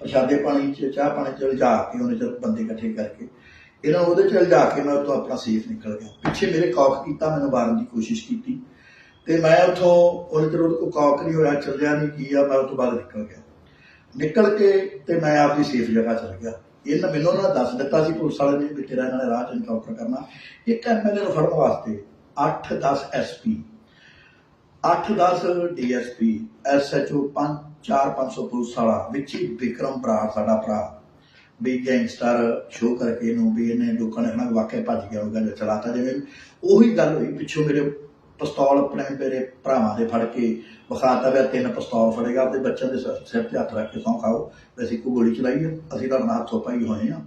ਪ੍ਰਸ਼ਾਦੇ ਪਾਣੀ ਚ, ਚਾਹ ਪਾਣੀ ਚ ਲਿਜਾ ਕੇ ਉਹਨੇ ਚਿਰ ਬੰਦੇ ਇਕੱਠੇ ਕਰਕੇ, ਇਹਨਾਂ ਉਹਦੇ ਚ ਲਿਜਾ ਕੇ ਮੈਂ ਉੱਥੋਂ ਆਪਣਾ ਸੇਫ ਨਿਕਲ ਗਿਆ। ਪਿੱਛੇ ਮੇਰੇ ਕੌਕ ਕੀਤਾ, ਮੈਨੂੰ ਬਾਰਨ ਦੀ ਕੋਸ਼ਿਸ਼ ਕੀਤੀ। ਤੇ ਮੈਂ ਉੱਥੋਂ ਉਹਨੇ ਚਿਰ ਉਹਦੇ ਕੋਲ ਕੌਕ ਨਹੀਂ ਹੋਇਆ, ਚੱਲਿਆ ਨਹੀਂ, ਕੀ ਆ, ਮੈਂ ਉਹ ਤੋਂ ਬਾਅਦ ਨਿਕਲ ਗਿਆ। ਨਿਕਲ ਕੇ ਤੇ ਮੈਂ ਆਪਦੀ ਸੇਫ ਜਗ੍ਹਾ ਚਲ ਗਿਆ। ਇਹਨਾਂ ਮੈਨੂੰ ਉਹਨਾਂ ਨੇ ਦੱਸ ਦਿੱਤਾ ਸੀ ਪੁਲਿਸ ਵਾਲੇ ਨੇ ਵੀ ਤੇਰਾ ਇਹਨਾਂ ਨੇ ਰਾਹ ਚ ਇਨਕਾਊਂਟਰ ਕਰਨਾ। ਇੱਕ ਐਮਐਲਏ ਨੂੰ ਫੜਨ ਵਾਸਤੇ 8-10 ਐਸਪੀ 8-10 ਡੀਐਸਪੀ ਐਸਐਚਓ 5-4-500 ਪੁਲਿਸ ਵਾਲਾ, ਵਿੱਚ ਹੀ ਵਿਕਰਮ ਬਰਾੜ ਸਾਡਾ ਭਰਾ। ਵੀ ਗੈਂਗਸਟਰ ਸ਼ੋਅ ਕਰਕੇ ਇਹਨੂੰ ਵੀ ਇਹਨੇ ਲੋਕਾਂ ਨੇ ਕਹਿਣਾ ਵਾਕਿਆ ਭੱਜ ਗਿਆ ਉਹਨੂੰ ਗੱਲ ਚਲਾਤਾ। ਜਿਵੇਂ ਉਹੀ ਗੱਲ ਹੋਈ, ਪਿੱਛੋਂ ਮੇਰੇ ਪਿਸਤੌਲ ਆਪਣੇ ਮੇਰੇ ਭਰਾਵਾਂ ਦੇ ਫੜ ਕੇ ਵਿਖਾਤਾ ਵੀ ਆਹ ਤਿੰਨ ਪਿਸਤੌਲ ਫੜੇਗਾ ਆਪਣੇ ਬੱਚਿਆਂ ਦੇ ਸਿਰ ਤੇ ਹੱਥ ਰੱਖ ਕੇ ਸੌਂ ਖਾਓ, ਵੀ ਅਸੀਂ ਕੋਈ ਗੋਲੀ ਚਲਾਈ ਹੈ ਅਸੀਂ ਤਾਂ ਨਾਲ ਹੱਥੋਂ ਪਾਈ ਹੋਏ ਆ।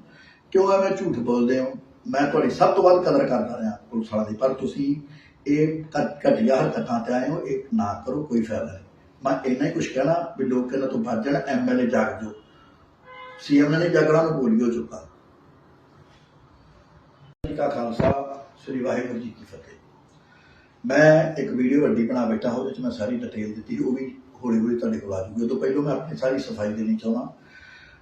ਕਿਉਂ ਐਵੇਂ ਝੂਠ ਬੋਲਦੇ ਹੋ। ਮੈਂ ਤੁਹਾਡੀ ਸਭ ਤੋਂ ਵੱਧ ਕਦਰ ਕਰਦਾ ਰਿਹਾ ਪੁਲਿਸ ਵਾਲਾ ਦੀ। ਪਰ ਤੁਸੀਂ ਇਹ ਘ- ਘਟੀਆ ਹਰਕਤਾਂ ਤੇ ਆਏ ਹੋ ਇਹ ਨਾ ਕਰੋ, ਕੋਈ ਫਾਇਦਾ ਨਹੀਂ। ਮੈਂ ਇੰਨਾ ਹੀ ਕੁਝ ਕਹਿਣਾ ਵੀ ਲੋਕ ਇਹਨਾਂ ਤੋਂ ਬਚ ਜਾਣ ਐਮਐਲਏ ਜਾਗ ਜੋ ਸੀਐਮ ਨੇ ਜਾਗਣਾ ਨੂੰ ਬੋਲੀ ਹੋ ਚੁੱਕਾ ਜੀ ਕਾ ਖਾਲਸਾ, ਸ੍ਰੀ ਵਾਹਿਗੁਰੂ ਜੀ ਕੀ ਫਤਿਹ। ਮੈਂ ਇੱਕ ਵੀਡੀਓ ਵੱਡੀ ਬਣਾ ਬੈਠਾ, ਉਹਦੇ ਵਿੱਚ ਮੈਂ ਸਾਰੀ ਡਿਟੇਲ ਦਿੱਤੀ, ਉਹ ਵੀ ਹੌਲੀ ਹੌਲੀ ਤੁਹਾਡੇ ਕੋਲ ਆ ਜੂਗੀ ਉਹ ਤੋਂ ਪਹਿਲਾਂ ਮੈਂ ਆਪਣੀ ਸਾਰੀ ਸਫ਼ਾਈ ਦੇਣੀ ਚਾਹੁੰਦਾ।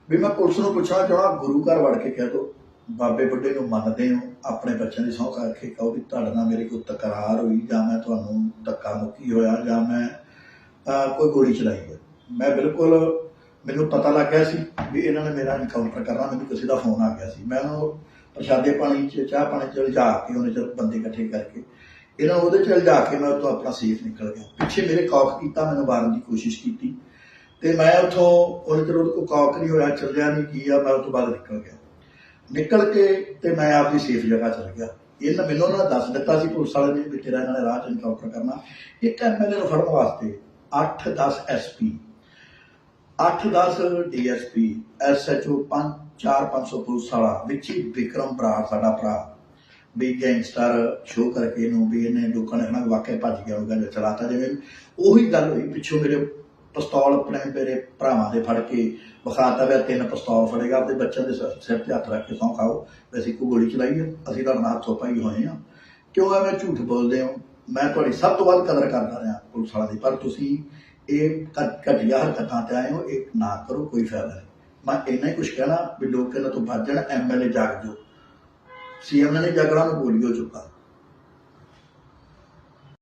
ਵੀ ਮੈਂ ਪੁਲਿਸ ਨੂੰ ਪੁੱਛਣਾ ਚਾਹੁੰਦਾ, ਗੁਰੂ ਘਰ ਵੜ ਕੇ ਕਹਿ ਦੋ ਬਾਬੇ ਬੁੱਢੇ ਨੂੰ ਮੰਨਦੇ ਹੋ, ਆਪਣੇ ਬੱਚਿਆਂ ਦੀ ਸਹੁੰ ਕਰਕੇ ਕਹੋ ਵੀ ਤੁਹਾਡੇ ਨਾਲ ਮੇਰੇ ਕੋਈ ਤਕਰਾਰ ਹੋਈ ਜਾਂ ਮੈਂ ਤੁਹਾਨੂੰ ਧੱਕਾ ਮੁੱਕੀ ਹੋਇਆ ਜਾਂ ਮੈਂ ਕੋਈ ਗੋਲੀ ਚਲਾਈ ਹੈ। ਮੈਂ ਬਿਲਕੁਲ ਮੈਨੂੰ ਪਤਾ ਲੱਗ ਗਿਆ ਸੀ ਵੀ ਇਹਨਾਂ ਨੇ ਮੇਰਾ ਇਨਕਾਊਂਟਰ ਕਰਨਾ, ਮੈਨੂੰ ਕਿਸੇ ਦਾ ਫੋਨ ਆ ਗਿਆ ਸੀ। ਮੈਂ ਉਹਨੂੰ ਪ੍ਰਸ਼ਾਦੇ ਪਾਣੀ ਚ, ਚਾਹ ਪਾਣੀ ਚ ਲਿਜਾ ਕੇ ਉਹਨੇ ਚਿਰ ਬੰਦੇ ਇਕੱਠੇ ਕਰਕੇ, ਇਹਨਾਂ ਉਹਦੇ ਚ ਲਿਜਾ ਕੇ ਮੈਂ ਉੱਥੋਂ ਆਪਣਾ ਸੇਫ ਨਿਕਲ ਗਿਆ। ਪਿੱਛੇ ਮੇਰੇ ਕੌਕ ਕੀਤਾ, ਮੈਨੂੰ ਮਾਰਨ ਦੀ ਕੋਸ਼ਿਸ਼ ਕੀਤੀ ਤੇ ਮੈਂ ਉੱਥੋਂ ਉਹਦੇ ਕੋਲ ਕੌਕ ਨਹੀਂ ਹੋਇਆ ਚੱਲਿਆ ਨਹੀਂ ਕੀ ਆ, ਮੈਂ ਉਹ ਤੋਂ ਬਾਅਦ ਨਿਕਲ ਗਿਆ। ਨਿਕਲ ਕੇ ਤੇ ਮੈਂ ਆਪਦੀ ਸੇਫ ਜਗ੍ਹਾ ਚਲ ਗਿਆ। ਇਹਨਾਂ ਮੈਨੂੰ ਉਹਨਾਂ ਨੇ ਦੱਸ ਦਿੱਤਾ ਸੀ, ਪੁਲਿਸ ਵਾਲੇ ਨੇ ਵੀ ਤੇਰਾ ਇਹਨਾਂ ਨੇ ਰਾਹ ਚ ਐਨਕਾਊਂਟਰ ਕਰਨਾ। ਇੱਕ ਐਮਐਲਏ ਨੂੰ ਫੜਨ ਵਾਸਤੇ 8-10 ਐਸਪੀ 8-10 ਡੀਐਸਪੀ ਐਸਐਚਓ 5-4-500 ਪੁਲਿਸ ਵਾਲਾ, ਵਿੱਚ ਹੀ ਵਿਕਰਮ ਬਰਾੜ ਸਾਡਾ ਭਰਾ। ਵੀ ਗੈਂਗਸਟਰ ਸ਼ੋਅ ਕਰਕੇ ਇਹਨੂੰ, ਵੀ ਇਹਨੇ ਲੋਕਾਂ ਨੇ ਕਹਿਣਾ ਵਾਕਿਆ ਭੱਜ ਗਿਆ, ਉਹਨੂੰ ਗੱਲ ਚਲਾਤਾ ਜਿਵੇਂ। ਉਹੀ ਗੱਲ ਹੋਈ, ਪਿੱਛੋਂ ਮੇਰੇ ਪਿਸਤੌਲ ਆਪਣੇ ਮੇਰੇ ਭਰਾਵਾਂ ਦੇ ਫੜ ਕੇ ਵਿਖਾਤਾ ਵੀ, ਤਿੰਨ ਪਿਸਤੌਲ ਫੜੇਗਾ ਆਪਣੇ ਬੱਚਿਆਂ ਦੇ ਸਿਰ ਤੇ ਹੱਥ ਰੱਖ ਕੇ ਸੌਂ ਖਾਓ ਵੀ ਅਸੀਂ ਕੋਈ ਗੋਲੀ ਚਲਾਈ ਅਸੀਂ ਤਾਂ ਨਾਲ ਹੱਥੋਂ ਹੀ ਹੋਏ ਆ ਕਿਉਂ ਐਵੇਂ ਝੂਠ ਬੋਲਦੇ ਹੋ। ਮੈਂ ਤੁਹਾਡੀ ਸਭ ਤੋਂ ਵੱਧ ਕਦਰ ਕਰਦਾ ਰਿਹਾ ਪੁਲਿਸ ਵਾਲਿਆਂ ਦੀ। ਪਰ ਤੁਸੀਂ ਇਹ ਘਟੀਆ ਹਰਕਤਾਂ ਤੇ ਆਏ ਹੋ, ਇਹ ਨਾ ਕਰੋ, ਕੋਈ ਫਾਇਦਾ ਨਹੀਂ। ਮੈਂ ਇੰਨਾ ਹੀ ਕੁਝ ਕਹਿਣਾ ਵੀ ਲੋਕ ਇਹਨਾਂ ਤੋਂ ਬਚ ਜਾਣ ਐਮਐਲਏ ਜਾਗ ਜੋ ਸੀਐਮ ਨੇ ਜਾਗਣਾ ਨੂੰ ਬੋਲੀ ਹੋ ਚੁੱਕਾ।